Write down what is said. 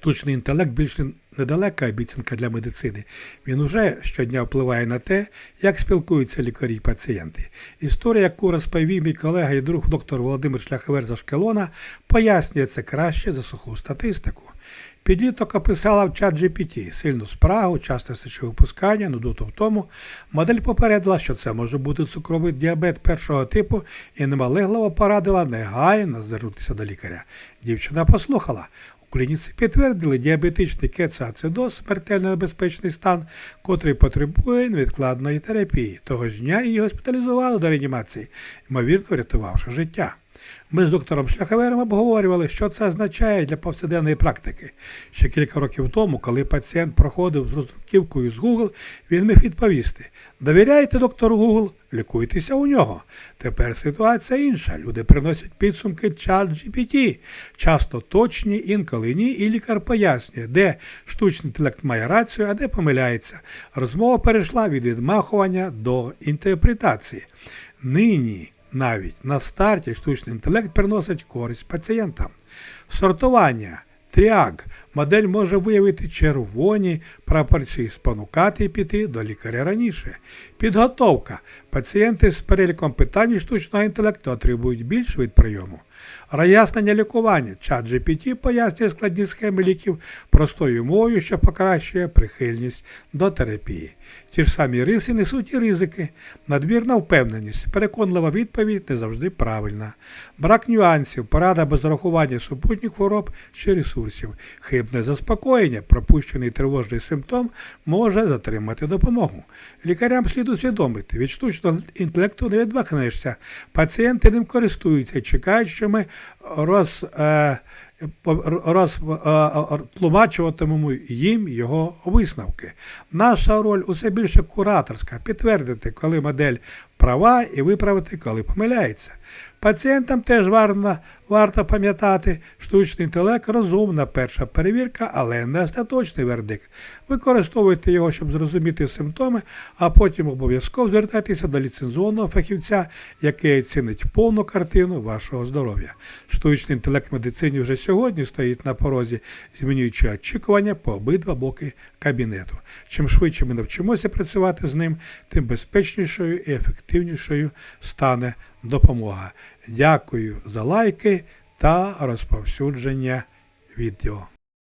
Штучний інтелект більше недалека обіцянка для медицини. Він уже щодня впливає на те, як спілкуються лікарі й пацієнти. Історія, яку розповів мій колега і друг доктор Володимир Шляховер з Ашкелона, пояснює це краще за суху статистику. Підліток описала в чат GPT сильну спрагу, часте сечовипускання, нудоту в тому. Модель попередила, що це може бути цукровий діабет першого типу і немалегливо порадила негайно звернутися до лікаря. Дівчина послухала. Клініці підтвердили діабетичний кецацидоз, смертельно небезпечний стан, котрий потребує невідкладної терапії. Того ж дня її госпіталізували до реанімації, ймовірно врятувавши життя. Ми з доктором Шляховером обговорювали, що це означає для повсякденної практики. Ще кілька років тому, коли пацієнт проходив з роздруківкою з Google, він міг відповісти: довіряєте доктору Google, лікуйтеся у нього. Тепер ситуація інша. Люди приносять підсумки чат GPT, часто точні, інколи ні, і лікар пояснює, де штучний інтелект має рацію, а де помиляється. Розмова перейшла від відмахування до інтерпретації. Нині навіть на старті штучний інтелект приносить користь пацієнтам. Сортування. Тріаг. Модель може виявити червоні прапорці, спонукати і піти до лікаря раніше. Підготовка. Пацієнти з переліком питань штучного інтелекту отримують більше від прийому. Роз'яснення лікування. Чат GPT пояснює складні схеми ліків простою мовою, що покращує прихильність до терапії. Ті ж самі риси несуть і ризики. Надмірна впевненість, переконлива відповідь не завжди правильна. Брак нюансів, порада без рахування супутніх хвороб чи ресурсів. Хибне заспокоєння, пропущений тривожний симптом може затримати допомогу. Лікарям слід усвідомити, від штучного інтелекту не відмахнешся. Пацієнти ним користуються чекають, що ми роз, е, роз, е, тлумачуватимемо їм його висновки. Наша роль усе більше кураторська, підтвердити, коли модель права і виправити, коли помиляється. Пацієнтам теж варто, варто пам'ятати, штучний інтелект розумна перша перевірка, але не остаточний вердикт. Використовуйте його, щоб зрозуміти симптоми, а потім обов'язково звертайтеся до ліцензованого фахівця, який оцінить повну картину вашого здоров'я. Штучний інтелект в медицині вже сьогодні стоїть на порозі, змінюючи очікування по обидва боки кабінету. Чим швидше ми навчимося працювати з ним, тим безпечнішою і ефективнішою стане допомога. Дякую за лайки та розповсюдження відео.